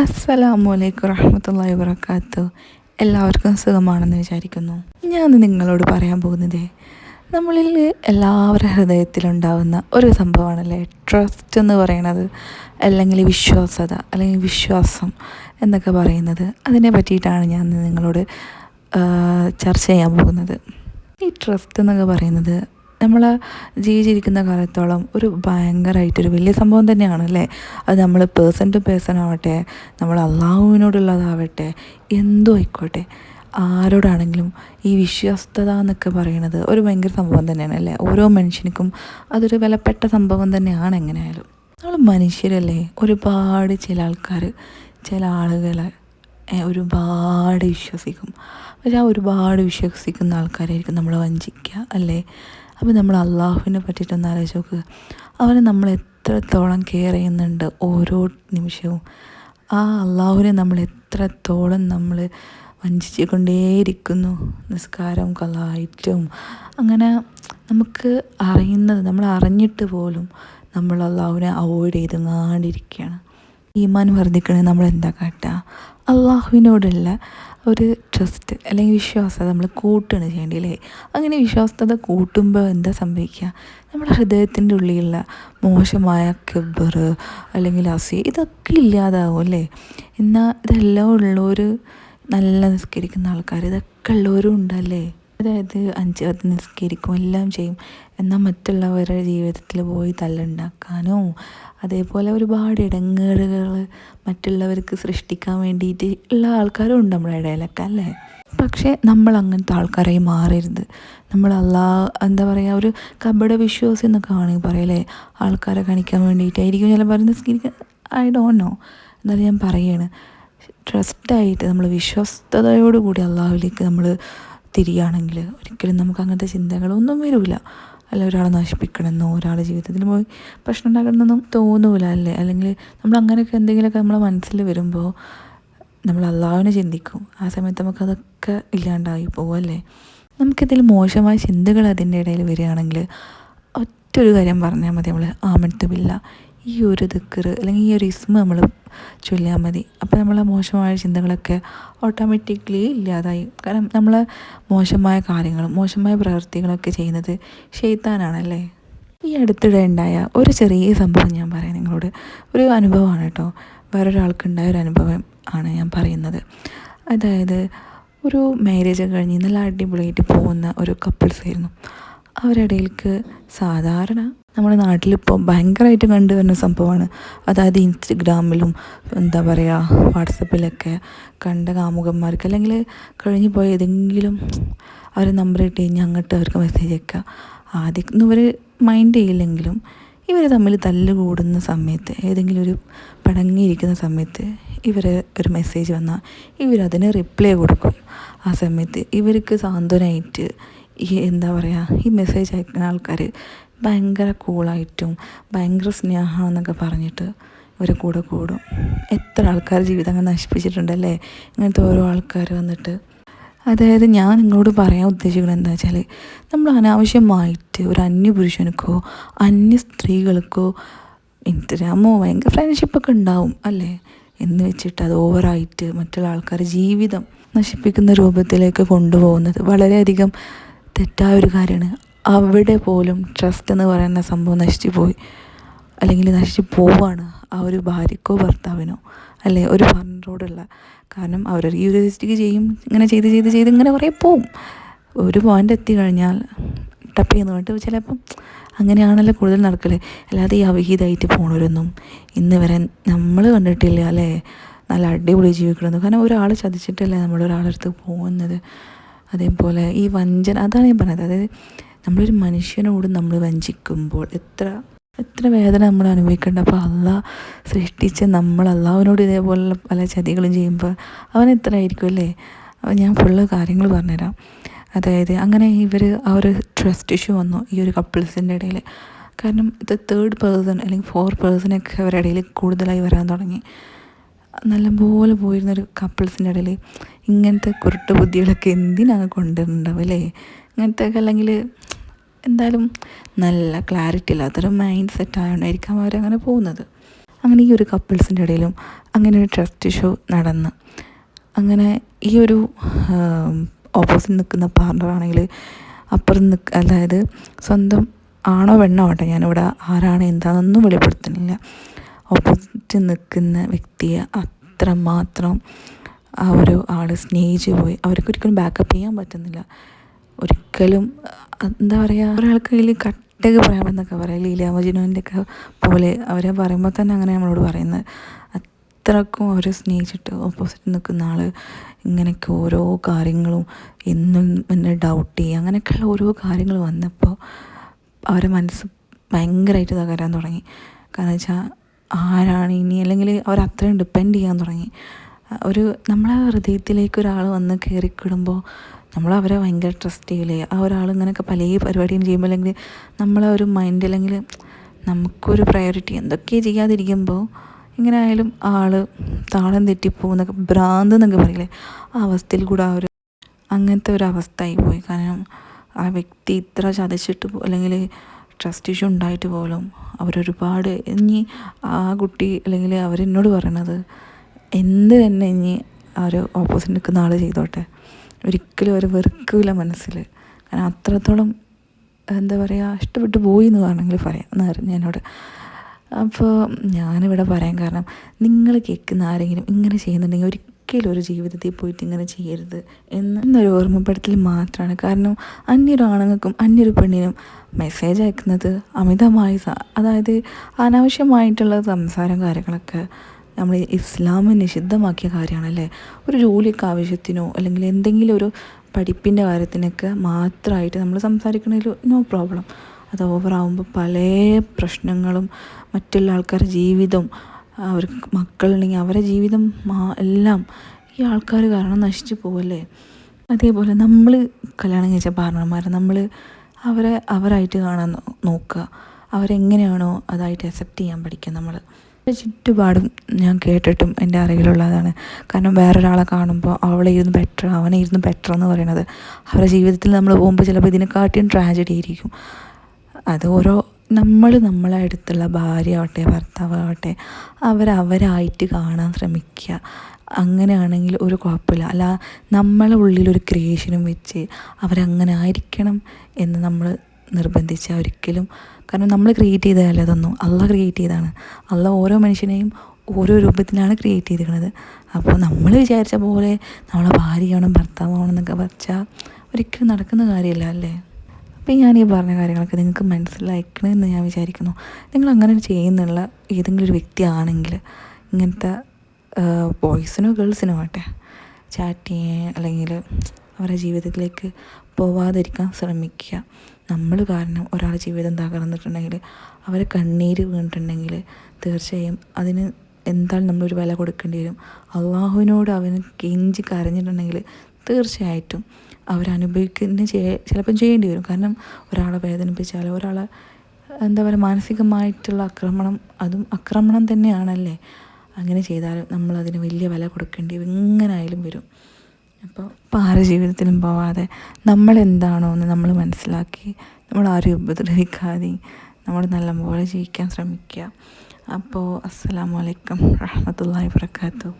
അസ്സലാമു അലൈക്കും റഹ്മത്തുള്ളാഹി വബറകാത്തു. എല്ലാവർക്കും സുഖമാണെന്ന് വിചാരിക്കുന്നു. ഞാൻ നിങ്ങളോട് പറയാൻ പോകുന്നത് നമ്മളിൽ എല്ലാവരുടെ ഹൃദയത്തിലുണ്ടാവുന്ന ഒരു സംഭവമാണല്ലേ? ട്രസ്റ്റ് എന്ന് പറയുന്നത് അല്ലെങ്കിൽ വിശ്വാസത അല്ലെങ്കിൽ വിശ്വാസം എന്നൊക്കെ പറയുന്നത്. അതിനെ പറ്റിയിട്ടാണ് ഞാൻ നിങ്ങളോട് ചർച്ച ചെയ്യാൻ പോകുന്നത്. ഈ ട്രസ്റ്റ് എന്നൊക്കെ പറയുന്നത് നമ്മൾ ജീവിച്ചിരിക്കുന്ന കാലത്തോളം ഒരു ഭയങ്കരമായിട്ടൊരു വലിയ സംഭവം തന്നെയാണ് അല്ലേ? അത് നമ്മൾ പേഴ്സൺ ടു പേഴ്സൺ ആവട്ടെ നമ്മൾ അള്ളാഹുവിനോടുള്ളതാവട്ടെ എന്തോ ആയിക്കോട്ടെ. ആരോടാണെങ്കിലും ഈ വിശ്വസ്തത എന്നൊക്കെ പറയുന്നത് ഒരു ഭയങ്കര സംഭവം തന്നെയാണ് അല്ലേ? ഓരോ മനുഷ്യനിക്കും അതൊരു വിലപ്പെട്ട സംഭവം തന്നെയാണ് എങ്ങനെയായാലും. നമ്മൾ മനുഷ്യരല്ലേ? ഒരുപാട് ചില ആൾക്കാർ ചില ആളുകളെ ഒരുപാട് വിശ്വസിക്കും. പക്ഷെ ആ ഒരുപാട് വിശ്വസിക്കുന്ന ആൾക്കാരായിരിക്കും നമ്മൾ വഞ്ചിക്കുക അല്ലേ? അപ്പോൾ നമ്മൾ അള്ളാഹുവിനെ പറ്റിയിട്ടൊന്ന് ആലോചിച്ച് നോക്കുക അവനെ നമ്മൾ എത്രത്തോളം കെയർ ചെയ്യുന്നുണ്ട് ഓരോ നിമിഷവും. ആ അള്ളാഹുവിനെ നമ്മൾ എത്രത്തോളം നമ്മൾ വഞ്ചിച്ചുകൊണ്ടേയിരിക്കുന്നു. നിസ്കാരം കലായിട്ടും അങ്ങനെ നമുക്ക് അറിയുന്നത് നമ്മൾ അറിഞ്ഞിട്ട് പോലും നമ്മൾ അള്ളാഹുവിനെ അവോയ്ഡ് ചെയ്തെങ്ങാണ്ടിരിക്കുകയാണ്. ഈമാൻ വർദ്ധിക്കണേ നമ്മൾ എന്താ കാട്ടുക അള്ളാഹുവിനോടുള്ള ഒരു ട്രസ്റ്റ് അല്ലെങ്കിൽ വിശ്വാസം നമ്മൾ കൂട്ടുകയാണ് ചെയ്യേണ്ടത് അല്ലേ? അങ്ങനെ വിശ്വാസത കൂട്ടുമ്പോൾ എന്താ സംഭവിക്കുക? നമ്മുടെ ഹൃദയത്തിന്റെ ഉള്ളിലുള്ള മോശമായ കെബർ അല്ലെങ്കിൽ അസി ഇതൊക്കെ ഇല്ലാതാവും അല്ലേ? എന്നാൽ ഇതെല്ലാം ഉള്ളവർ നല്ല നിസ്കരിക്കുന്ന ആൾക്കാർ ഇതൊക്കെ ഉള്ളവരും ഉണ്ടല്ലേ അതായത് അഞ്ച് പത്ത് നിസ്കരിക്കും എല്ലാം ചെയ്യും. എന്നാൽ മറ്റുള്ളവരുടെ ജീവിതത്തിൽ പോയി തല്ലുണ്ടാക്കാനോ അതേപോലെ ഒരുപാട് ഇടങ്ങേറുകൾ മറ്റുള്ളവർക്ക് സൃഷ്ടിക്കാൻ വേണ്ടിയിട്ട് ഉള്ള ആൾക്കാരും ഉണ്ട് നമ്മുടെ ഇടയിലൊക്കെ അല്ലേ? പക്ഷേ നമ്മൾ അങ്ങനത്തെ ആൾക്കാരായി മാറരുത്. നമ്മൾ അല്ലാ എന്താ പറയുക ഒരു കപട വിശ്വാസം എന്നൊക്കെ വേണമെങ്കിൽ പറയല്ലേ ആൾക്കാരെ കാണിക്കാൻ വേണ്ടിയിട്ടായിരിക്കും ചില പറയുന്നത് ഐ ഡോണ്ട് നോ എന്നാലും ഞാൻ പറയാണ് ട്രസ്റ്റായിട്ട് നമ്മൾ വിശ്വസ്തയോടുകൂടി അള്ളാഹുലേക്ക് നമ്മൾ തിരിയുകയാണെങ്കിൽ ഒരിക്കലും നമുക്ക് അങ്ങനത്തെ ചിന്തകളൊന്നും വരില്ല. അല്ല ഒരാളെ നശിപ്പിക്കണമെന്നോ ഒരാളെ ജീവിതത്തിൽ പോയി പ്രശ്നം ഉണ്ടാക്കണമെന്നൊന്നും തോന്നൂല അല്ലേ? അല്ലെങ്കിൽ നമ്മൾ അങ്ങനെയൊക്കെ എന്തെങ്കിലുമൊക്കെ നമ്മളെ മനസ്സിൽ വരുമ്പോൾ നമ്മൾ അള്ളാവിനെ ചിന്തിക്കും. ആ സമയത്ത് നമുക്കതൊക്കെ ഇല്ലാണ്ടായി പോകും അല്ലേ? നമുക്കിതിൽ മോശമായ ചിന്തകൾ അതിന്റെ ഇടയിൽ വരികയാണെങ്കിൽ ഒറ്റൊരു കാര്യം പറഞ്ഞാൽ മതി നമ്മൾ ആമത്തുമില്ല ഈ ഒരു ദിക്കറ് അല്ലെങ്കിൽ ഈ ഒരു ഇസ്മ നമ്മൾ ചൊല്ലിയാൽ മതി. അപ്പോൾ നമ്മളെ മോശമായ ചിന്തകളൊക്കെ ഓട്ടോമാറ്റിക്കലി ഇല്ലാതായി. കാരണം നമ്മൾ മോശമായ കാര്യങ്ങളും മോശമായ പ്രവൃത്തികളൊക്കെ ചെയ്യുന്നത് ഷെയ്ത്താനാണല്ലേ ഈ അടുത്തിടെ ഉണ്ടായ ഒരു ചെറിയ സംഭവം ഞാൻ പറയാം നിങ്ങളോട്. ഒരു അനുഭവമാണ് കേട്ടോ. വേറൊരാൾക്കുണ്ടായ ഒരു അനുഭവം ആണ് ഞാൻ പറയുന്നത്. അതായത് ഒരു മാരേജ് കഴിഞ്ഞ് നല്ല അടിപൊളിയായിട്ട് പോകുന്ന ഒരു കപ്പിൾസ് ആയിരുന്നു. അവരിടയിലേക്ക് സാധാരണ നമ്മുടെ നാട്ടിലിപ്പോൾ ഭയങ്കരമായിട്ട് കണ്ടുവരുന്ന സംഭവമാണ്. അതായത് ഇൻസ്റ്റഗ്രാമിലും എന്താ പറയുക വാട്സപ്പിലൊക്കെ കണ്ട കാമുകന്മാർക്ക് അല്ലെങ്കിൽ കഴിഞ്ഞു പോയ ഏതെങ്കിലും അവർ നമ്പർ ഇട്ട് കഴിഞ്ഞാൽ അങ്ങോട്ട് അവർക്ക് മെസ്സേജ് അയക്കുക. ആദ്യം ഇവർ മൈൻഡ് ചെയ്യില്ലെങ്കിലും ഇവർ തമ്മിൽ തല്ല് കൂടുന്ന സമയത്ത് ഏതെങ്കിലും ഒരു പടങ്ങിയിരിക്കുന്ന സമയത്ത് ഇവർ ഒരു മെസ്സേജ് വന്നാൽ ഇവരതിന് റിപ്ലൈ കൊടുക്കും. ആ സമയത്ത് ഇവർക്ക് സാന്ത്വനമായിട്ട് ഈ എന്താ പറയുക ഈ മെസ്സേജ് അയക്കുന്ന ആൾക്കാർ ഭയങ്കര കൂളായിട്ടും ഭയങ്കര സ്നേഹമാണെന്നൊക്കെ പറഞ്ഞിട്ട് ഇവരെ കൂടെ കൂടും. എത്ര ആൾക്കാർ ജീവിതം നശിപ്പിച്ചിട്ടുണ്ട് നശിപ്പിച്ചിട്ടുണ്ടല്ലേ? ഇങ്ങനത്തെ ഓരോ ആൾക്കാർ വന്നിട്ട്. അതായത് ഞാൻ നിങ്ങളോട് പറയാൻ ഉദ്ദേശിക്കുന്നത് എന്താ വെച്ചാൽ നമ്മൾ അനാവശ്യമായിട്ട് ഒരു അന്യ പുരുഷനുക്കോ അന്യ സ്ത്രീകൾക്കോ ഇൻസ്റ്റഗ്രാമോ ഭയങ്കര ഫ്രണ്ട്ഷിപ്പൊക്കെ ഉണ്ടാവും അല്ലേ? എന്ന് വെച്ചിട്ട് അത് ഓവറായിട്ട് മറ്റുള്ള ആൾക്കാർ ജീവിതം നശിപ്പിക്കുന്ന രൂപത്തിലേക്ക് കൊണ്ടുപോകുന്നത് വളരെയധികം തെറ്റായ ഒരു കാര്യമാണ്. അവിടെ പോലും ട്രസ്റ്റ് എന്ന് പറയുന്ന സംഭവം നശിച്ചു പോയി. അല്ലെങ്കിൽ നശിച്ചു പോവാണ് ആ ഒരു ഭാര്യക്കോ ഭർത്താവിനോ അല്ലെ ഒരു പാർട്ണറോടുള്ള കാരണം അവർ യൂരിസ്റ്റിക് ചെയ്യും ഇങ്ങനെ ചെയ്ത് ചെയ്ത് ചെയ്ത് ഇങ്ങനെ കുറേ പോവും. ഒരു പോയിന്റ് എത്തി കഴിഞ്ഞാൽ ടപ്പ് ചെയ്യുന്ന പറഞ്ഞിട്ട് ചിലപ്പം അങ്ങനെയാണല്ലോ കൂടുതൽ നടക്കൽ. അല്ലാതെ ഈ അവിഹിതമായിട്ട് പോണവരൊന്നും ഇന്ന് വരെ നമ്മൾ കണ്ടിട്ടില്ല അല്ലേ? നല്ല അടിപൊളി ജീവിക്കണമെന്ന് കാരണം ഒരാൾ ചതിച്ചിട്ടല്ലേ നമ്മൾ ഒരാളടുത്ത് പോകുന്നത്? അതേപോലെ ഈ വഞ്ചന അതാണ് ഞാൻ പറഞ്ഞത്. അതായത് നമ്മളൊരു മനുഷ്യനോട് നമ്മൾ വഞ്ചിക്കുമ്പോൾ എത്ര എത്ര വേദന നമ്മൾ അനുഭവിക്കേണ്ട. അപ്പോൾ അല്ല സൃഷ്ടിച്ച് നമ്മൾ അള്ളാഹുവിനോട് ഇതേപോലുള്ള പല ചതികളും ചെയ്യുമ്പോൾ അവൻ എത്ര ആയിരിക്കും അല്ലേ? അപ്പോൾ ഞാൻ ഫുള്ള് കാര്യങ്ങൾ പറഞ്ഞുതരാം. അതായത് അങ്ങനെ ഇവർ ആ ഒരു ട്രസ്റ്റ് ഇഷ്യൂ വന്നു ഈ ഒരു കപ്പിൾസിന്റെ ഇടയിൽ കാരണം ഇത് തേർഡ് പേഴ്സൺ അല്ലെങ്കിൽ ഫോർ പേഴ്സണൊക്കെ അവരുടെ ഇടയിൽ കൂടുതലായി വരാൻ തുടങ്ങി. നല്ലപോലെ പോയിരുന്നൊരു കപ്പിൾസിന്റെ ഇടയിൽ ഇങ്ങനത്തെ കുരുട്ട് ബുദ്ധികളൊക്കെ എന്തിനാണ് കൊണ്ടുവരുന്നുണ്ടാവും അല്ലേ? ഇങ്ങനത്തെ അല്ലെങ്കിൽ എന്തായാലും നല്ല ക്ലാരിറ്റി ഇല്ലാത്തൊരു മൈൻഡ് സെറ്റ് ആയതുകൊണ്ടായിരിക്കാം അവരങ്ങനെ പോകുന്നത്. അങ്ങനെ ഈ ഒരു കപ്പിൾസിന്റെ ഇടയിലും അങ്ങനെ ഒരു ട്രസ്റ്റ് ഇഷ്യൂ നടന്ന് അങ്ങനെ ഈ ഒരു ഓപ്പോസിറ്റ് നിൽക്കുന്ന പാർട്ണർ പാർട്ണറാണെങ്കിൽ അപ്പുറം നിൽക്ക അതായത് സ്വന്തം ആണോ വെണ്ണോ ആവട്ടെ ഞാനിവിടെ ആരാണ് എന്താണെന്നൊന്നും വെളിപ്പെടുത്തുന്നില്ല. ഓപ്പോസിറ്റ് നിൽക്കുന്ന വ്യക്തിയെ അത്രമാത്രം ആ ഒരു ആൾ സ്നേഹിച്ച് പോയി. അവർക്ക് ഒരിക്കലും ബാക്കപ്പ് ചെയ്യാൻ പറ്റുന്നില്ല. ഒരിക്കലും എന്താ പറയുക ഒരാൾക്ക് കയ്യിൽ കട്ടക്ക് പറയാമെന്നൊക്കെ പറയാം. ലീല ഒക്കെ പോലെ അവരെ പറയുമ്പോൾ തന്നെ അങ്ങനെ നമ്മളോട് പറയുന്നത്. അത്രക്കും അവരെ സ്നേഹിച്ചിട്ട് ഓപ്പോസിറ്റ് നിൽക്കുന്ന ആൾ ഇങ്ങനെയൊക്കെ ഓരോ കാര്യങ്ങളും എന്നും എന്നെ ഡൗട്ട് ചെയ്യുക അങ്ങനെയൊക്കെയുള്ള ഓരോ കാര്യങ്ങൾ വന്നപ്പോൾ അവരെ മനസ്സ് ഭയങ്കരമായിട്ട് തകരാൻ തുടങ്ങി. കാരണം വെച്ചാൽ ആരാണ് ഇനി? അല്ലെങ്കിൽ അവർ അത്രയും ഡിപ്പെൻഡ് ചെയ്യാൻ തുടങ്ങി. ഒരു നമ്മളെ ഹൃദയത്തിലേക്ക് ഒരാൾ വന്ന് കയറിക്കിടുമ്പോൾ നമ്മൾ അവരെ ഭയങ്കര ട്രസ്റ്റ് ചെയ്യില്ലേ? ആ ഒരാൾ ഇങ്ങനെയൊക്കെ പല പരിപാടിയും ചെയ്യുമ്പോൾ അല്ലെങ്കിൽ നമ്മളെ ഒരു മൈൻഡ് അല്ലെങ്കിൽ നമുക്കൊരു പ്രയോറിറ്റി എന്തൊക്കെ ചെയ്യാതിരിക്കുമ്പോൾ ഇങ്ങനെ ആയാലും ആൾ താളം തെറ്റിപ്പോകുന്നൊക്കെ ഭ്രാന്ത് എന്നൊക്കെ പറയില്ലേ? ആ അവസ്ഥയിൽ കൂടെ ആ ഒരു അങ്ങനത്തെ ഒരു അവസ്ഥ പോയി. കാരണം ആ വ്യക്തി ഇത്ര ചതച്ചിട്ട് അല്ലെങ്കിൽ ട്രസ്റ്റ് ഇഷ്യൂ ഉണ്ടായിട്ട് പോലും അവരൊരുപാട് ഇനി ആ കുട്ടി അല്ലെങ്കിൽ അവരെന്നോട് പറയണത് എന്ത് തന്നെ ഇനി അവർ ഓപ്പോസിറ്റ് നിൽക്കുന്ന ആൾ ചെയ്തോട്ടെ. ഒരിക്കലും അവർ വെറുക്കില്ല മനസ്സിൽ കാരണം അത്രത്തോളം എന്താ പറയുക ഇഷ്ടപ്പെട്ടു പോയി എന്ന് വേണമെങ്കിൽ പറയാം എന്നായിരുന്നു എന്നോട്. അപ്പോൾ ഞാനിവിടെ പറയാൻ കാരണം നിങ്ങൾ കേൾക്കുന്ന ആരെങ്കിലും ഇങ്ങനെ ചെയ്യുന്നുണ്ടെങ്കിൽ ഒരിക്കലും ഒരു ജീവിതത്തിൽ പോയിട്ട് ഇങ്ങനെ ചെയ്യരുത് എന്നൊരു ഓർമ്മപ്പെടുത്തൽ മാത്രമാണ്. കാരണം അന്യൊരു ആണുങ്ങൾക്കും അന്യൊരു പെണ്ണിനും മെസ്സേജ് അയക്കുന്നത് അമിതമായി അതായത് അനാവശ്യമായിട്ടുള്ള സംസാരം കാര്യങ്ങളൊക്കെ നമ്മൾ ഇസ്ലാം നിഷിദ്ധമാക്കിയ കാര്യമാണല്ലേ? ഒരു ജോലിയൊക്കെ ആവശ്യത്തിനോ അല്ലെങ്കിൽ എന്തെങ്കിലും ഒരു പഠിപ്പിന്റെ കാര്യത്തിനൊക്കെ മാത്രമായിട്ട് നമ്മൾ സംസാരിക്കണതിൽ നോ പ്രോബ്ലം അത് ഓവറാവുമ്പോൾ പല പ്രശ്നങ്ങളും മറ്റുള്ള ആൾക്കാരുടെ ജീവിതം അവർക്ക് മക്കളുണ്ടെങ്കിൽ അവരെ ജീവിതം എല്ലാം ഈ ആൾക്കാർ കാരണം നശിച്ചു പോവല്ലേ? അതേപോലെ നമ്മൾ കല്യാണം കഴിച്ച പാർട്ണർമാരെ നമ്മൾ അവരെ അവരായിട്ട് കാണാൻ നോക്കുക. അവരെങ്ങനെയാണോ അതായിട്ട് അക്സെപ്റ്റ് ചെയ്യാൻ പഠിക്കുക നമ്മൾ ചുറ്റുപാടും ഞാൻ കേട്ടിട്ടും എന്റെ അറിവിലുള്ളതാണ്. കാരണം വേറൊരാളെ കാണുമ്പോൾ അവളെ ഇരുന്ന് ബെറ്റർ അവനെ ഇരുന്ന് ബെറ്റർ എന്ന് പറയുന്നത് അവരുടെ ജീവിതത്തിൽ നമ്മൾ പോകുമ്പോൾ ചിലപ്പോൾ ഇതിനെക്കാട്ടിയും ട്രാജഡി ആയിരിക്കും. അത് ഓരോ നമ്മൾ നമ്മളെ അടുത്തുള്ള ഭാര്യ ആവട്ടെ ഭർത്താവാവട്ടെ അവരവരായിട്ട് കാണാൻ ശ്രമിക്കുക അങ്ങനെയാണെങ്കിൽ ഒരു കുഴപ്പമില്ല. അല്ല നമ്മളെ ഉള്ളിലൊരു ക്രിയേഷനും വെച്ച് അവരങ്ങനെ ആയിരിക്കണം എന്ന് നമ്മൾ നിർബന്ധിച്ച ഒരിക്കലും. കാരണം നമ്മൾ ക്രിയേറ്റ് ചെയ്തതല്ല അതൊന്നും? അല്ല ക്രിയേറ്റ് ചെയ്തതാണ്. അല്ല ഓരോ മനുഷ്യനെയും ഓരോ രൂപത്തിലാണ് ക്രിയേറ്റ് ചെയ്തിരിക്കുന്നത് അപ്പോൾ നമ്മൾ വിചാരിച്ച പോലെ നമ്മളെ ഭാര്യയാവണം ഭർത്താവണം എന്നൊക്കെ വെച്ചാൽ ഒരിക്കലും നടക്കുന്ന കാര്യമല്ല അല്ലേ? അപ്പോൾ ഞാൻ ഈ പറഞ്ഞ കാര്യങ്ങളൊക്കെ നിങ്ങൾക്ക് മനസ്സിലാക്കണമെന്ന് ഞാൻ വിചാരിക്കുന്നു. നിങ്ങൾ അങ്ങനെ ചെയ്യുന്നുള്ള ഏതെങ്കിലും ഒരു വ്യക്തിയാണെങ്കിൽ ഇങ്ങനത്തെ ബോയ്സിനോ ഗേൾസിനോ ആട്ടെ ചാറ്റ് ചെയ്യാൻ അല്ലെങ്കിൽ അവരുടെ ജീവിതത്തിലേക്ക് പോവാതിരിക്കാൻ ശ്രമിക്കുക. നമ്മൾ കാരണം ഒരാളുടെ ജീവിതം തകർന്നിട്ടുണ്ടെങ്കിൽ അവരെ കണ്ണീര് വീണിട്ടുണ്ടെങ്കിൽ തീർച്ചയായും അതിന് എന്തായാലും നമ്മളൊരു വില കൊടുക്കേണ്ടി വരും. അള്ളാഹുവിനോട് അവന് കെഞ്ചി കരഞ്ഞിട്ടുണ്ടെങ്കിൽ തീർച്ചയായിട്ടും അവരനുഭവിക്കുന്ന ചിലപ്പം ചെയ്യേണ്ടി വരും. കാരണം ഒരാളെ വേദനിപ്പിച്ചാൽ ഒരാളെ എന്താ പറയുക മാനസികമായിട്ടുള്ള ആക്രമണം അതും ആക്രമണം തന്നെയാണല്ലേ? അങ്ങനെ ചെയ്താലും നമ്മളതിന് വലിയ വില കൊടുക്കേണ്ടി എങ്ങനായാലും വരും. അപ്പോൾ ഇപ്പോൾ ജീവിതത്തിലും പോവാതെ നമ്മളെന്താണോ എന്ന് നമ്മൾ മനസ്സിലാക്കി നമ്മൾ ആരും ഉപദ്രവിക്കാതെ നമ്മൾ നല്ലപോലെ ജീവിക്കാൻ ശ്രമിക്കുക. അപ്പോൾ അസ്സാം വലൈക്കും വാഹമത്തല്ലാ വർക്കാത്തു